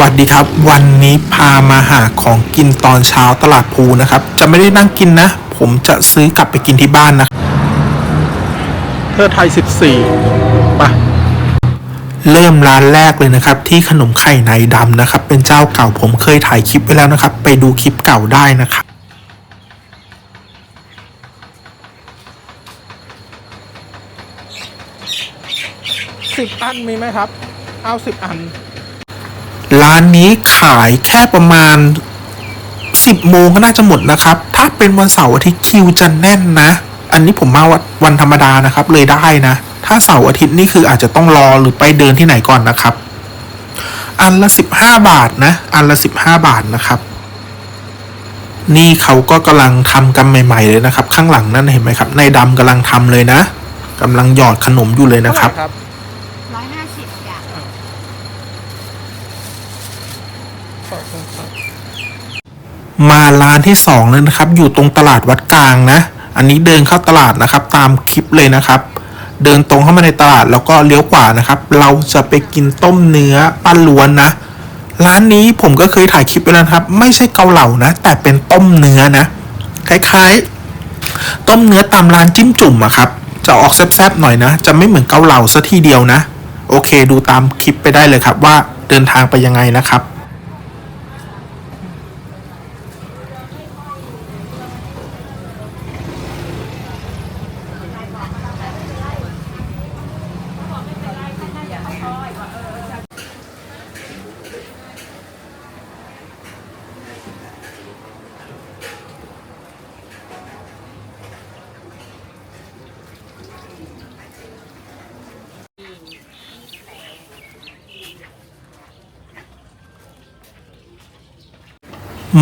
วัสดีครับ วันนี้พามาหาของกินตอนเช้าตลาดภูนะครับ จะไม่ได้นั่งกินนะ ผมจะซื้อกลับไปกินที่บ้านนะเพื่อไทย 14ปะเริ่มร้านแรกเลยนะครับ ที่ขนมไข่ในดำนะครับ เป็นเจ้าเก่าผมเคยถ่ายคลิปไว้แล้วนะครับ ไปดูคลิปเก่าได้นะครับสิบอันมีไหมครับ เอาสิบอัน ร้านนี้ขายแค่ประมาณ 10 โมงก็น่าจะหมดนะครับ ถ้าเป็นวันเสาร์อาทิตย์คิวจะแน่นนะ อันนี้ผมมาวันธรรมดานะครับเลยได้นะ ถ้าเสาร์อาทิตย์นี่คืออาจจะต้องรอหรือไปเดินที่ไหนก่อนนะครับ อันละ 15 บาทนะ อันละ 15 บาทนะครับ นี่เขาก็กำลังทำกันใหม่ ๆ เลยนะครับ ข้างหลังนั่นเห็นไหมครับนายดำกำลังทำเลยนะกำลังหยอดขนมอยู่เลยนะครับ ร้อยห้าสิบจ้ะ มาร้านที่สองเลยนะครับ อยู่ตรงตลาดวัดกลางนะ อันนี้เดินเข้าตลาดนะครับ ตามคลิปเลยนะครับ เดินตรงเข้ามาในตลาดแล้วก็เลี้ยวขวานะครับ เราจะไปกินต้มเนื้อปั้นล้วนนะ ร้านนี้ผมก็เคยถ่ายคลิปไปแล้วครับ ไม่ใช่เกาเหลานะ แต่เป็นต้มเนื้อนะคล้ายๆ ต้มเนื้อตามร้านจิ้มจุ่มอะครับ จะออกแซ่บๆหน่อยนะ จะไม่เหมือนเกาเหลาซะทีเดียวนะ โอเค ดูตามคลิปไปได้เลยครับว่าเดินทางไปยังไงนะครับ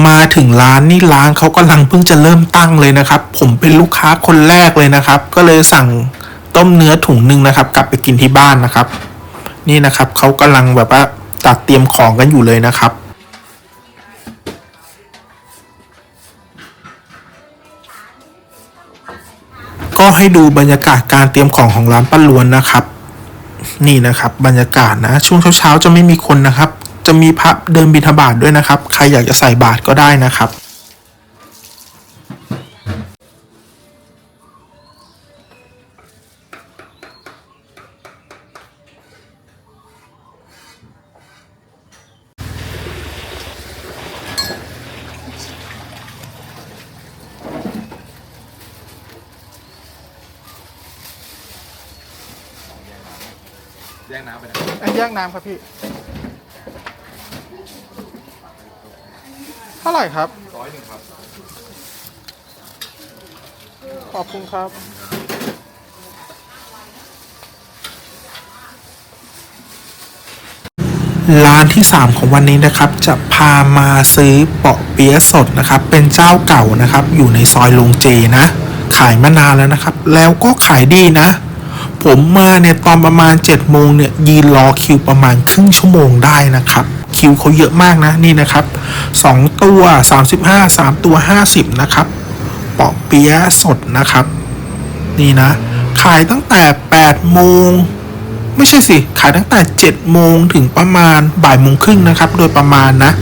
มาถึงร้านนี่ร้านเขากำลังเพิ่งจะเริ่มตั้งเลยนะครับ ผมเป็นลูกค้าคนแรกเลยนะครับ ก็เลยสั่งต้มเนื้อถุงหนึ่งนะครับ กลับไปกินที่บ้านนะครับ นี่นะครับเขากำลังแบบว่าจัดเตรียมของกันอยู่เลยนะครับก็ให้ดูบรรยากาศการเตรียมของของร้านป้าล้วนนะครับ นี่นะครับ บรรยากาศนะ ช่วงเช้าๆจะไม่มีคนนะครับ จะมีพระเดินบิณฑบาตด้วยนะครับ ใครอยากจะใส่บาตรก็ได้นะครับ แยกน้ำไปนะแยกน้ำครับพี่ เท่าไหร่ครับร้อยหนึ่งครับ ขอบคุณครับ ร้านที่ 3 ของวันนี้นะครับ จะพามาซื้อเปาะเปี๊ยะสดนะครับ เป็นเจ้าเก่านะครับ อยู่ในซอยลงเจนะ ขายมานานแล้วนะครับ แล้วก็ขายดีนะ ผมมาเนี่ยตอนประมาณ7จ็ดโมงเนี่ยยืนรอคิวประมาณครึ่งชั่วโมงได้นะครับ คิวเขาเยอะมากนะนี่นะครับ 2 ตัว 35 3 ตัว 50 นะครับเปาะเปี๊ยะสดนะครับ นี่นะ ขายตั้งแต่8โมงไม่ใช่สิ ขายตั้งแต่7โมงถึงประมาณบ่ายโมงครึ่งนะครับ โดยประมาณนะ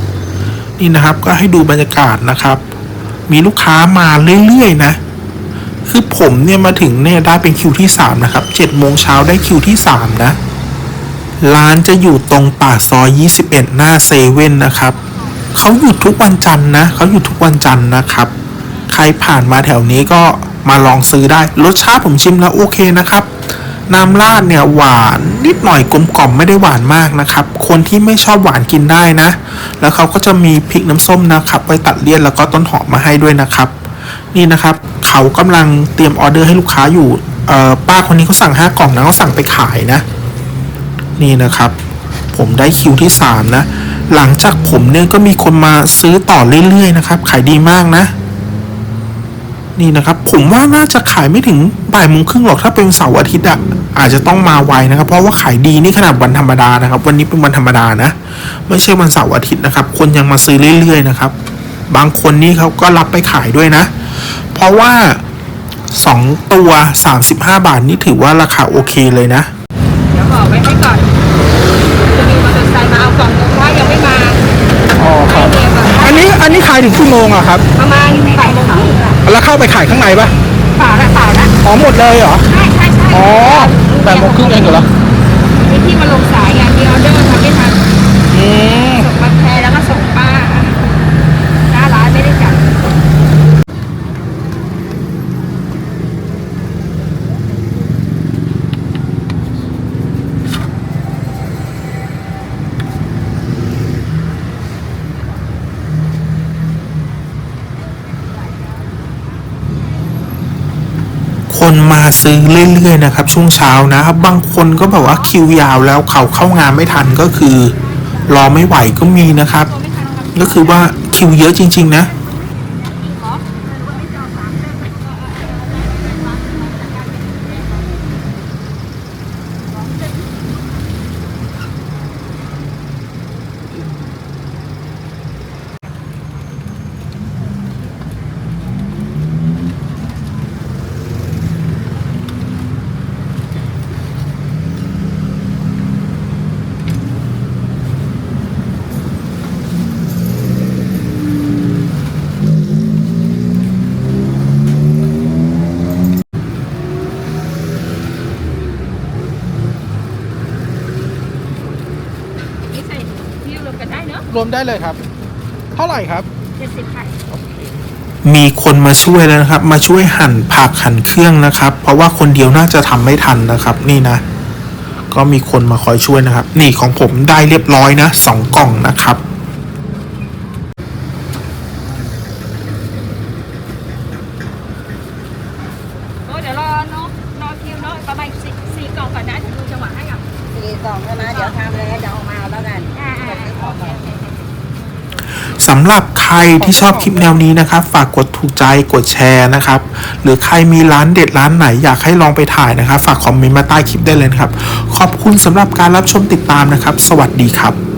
นี่นะครับก็ให้ดูบรรยากาศนะครับ มีลูกค้ามาเรื่อยๆนะคือผมเนี่ยมาถึงเนี่ยได้เป็นคิวที่ 3 นะครับ7โมงเช้าได้คิวที่ 3 นะ ร้านจะอยู่ตรงปากซอย 21 หน้าเซเว่นนะครับ เขาหยุดทุกวันจันทร์นะ เขาหยุดทุกวันจันทร์นะครับ ใครผ่านมาแถวนี้ก็มาลองซื้อได้ รสชาติผมชิมแล้วโอเคนะครับ น้ำราดเนี่ยหวานนิดหน่อยกลมกล่อมไม่ได้หวานมากนะครับ คนที่ไม่ชอบหวานกินได้นะ แล้วเขาก็จะมีพริกน้ำส้มนะครับไว้ตัดเลี่ยนแล้วก็ต้นหอมมาให้ด้วยนะครับ นี่นะครับ เขากำลังเตรียมออเดอร์ให้ลูกค้าอยู่ป้าคนนี้เขาสั่งห้ากล่องนะเขาสั่งไปขายนะ นี่นะครับ ผมได้คิวที่สามนะ หลังจากผมเนี่ยก็มีคนมาซื้อต่อเรื่อยๆนะครับ ขายดีมากนะ นี่นะครับ ผมว่าน่าจะขายไม่ถึงบ่ายโมงครึ่งหรอกถ้าเป็นเสาร์อาทิตย์อะอาจจะต้องมาไวนะครับ เพราะว่าขายดีนี่ขนาดวันธรรมดานะครับ วันนี้เป็นวันธรรมดานะ ไม่ใช่วันเสาร์อาทิตย์นะครับ คนยังมาซื้อเรื่อย ๆ นะครับ บางคนนี่เขาก็รับไปขายด้วยนะ เพราะว่าสองตัว 35 บาท นี่ถือว่าราคาโอเคเลยนะ เดี๋ยวบอกไว้ให้ก่อนจะมีมอเตอร์ไซค์มาเอากล่องนึงว่ายังไม่มา ขายถึงกี่โมงอะครับ ประมาณบ่ายโมงครึ่งอะแล้วเข้าไปขายข้างในปะเปล่าละเปล่าละอ๋อหมดเลยเหรอ ใช่ใช่ใช่อ๋อแปดโมงครึ่งเองเหรอ มีที่มาลงสายไงมีออเดอร์ทำไม่ทัน อืม ส่งมาแพรแล้วก็ส่งป้าหน้าร้านไม่ได้จัด คนมา ซื้อเรื่อยๆนะครับช่วงเช้านะครับบางคนก็แบบว่าคิวยาวแล้วเขาเข้างานไม่ทันก็คือ รอไม่ไหวก็มีนะครับ ก็คือว่าคิวเยอะจริง ๆ นะ นี่ใส่ที่รวมกันได้เนอะ รวมได้เลยครับ เท่าไหร่ครับเจ็ดสิบค่ะมีคนมาช่วยแล้วนะครับ มาช่วยหั่นผักหั่นเครื่องนะครับ เพราะว่าคนเดียวน่าจะทำไม่ทันนะครับ นี่นะ ก็มีคนมาคอยช่วยนะครับ นี่ของผมได้เรียบร้อยนะสองกล่องนะครับ โอ้เดี๋ยวรอเนาะรอคิวเนาะประมาณสี่สี่กล่องก่อนนะถึงดูจังหวะให้กับสี่กล่องใช่ไหมเดี๋ยวทำเลยเดี๋ยวเอามาแล้วกันอ่าอ่าโอเคโอเค สำหรับใครที่ชอบคลิปแนวนี้นะครับ ฝากกดถูกใจกดแชร์นะครับ หรือใครมีร้านเด็ดร้านไหนอยากให้ลองไปถ่ายนะครับ ฝากคอมเมนต์มาใต้คลิปได้เลยนะครับ ขอบคุณสำหรับการรับชมติดตามนะครับ สวัสดีครับ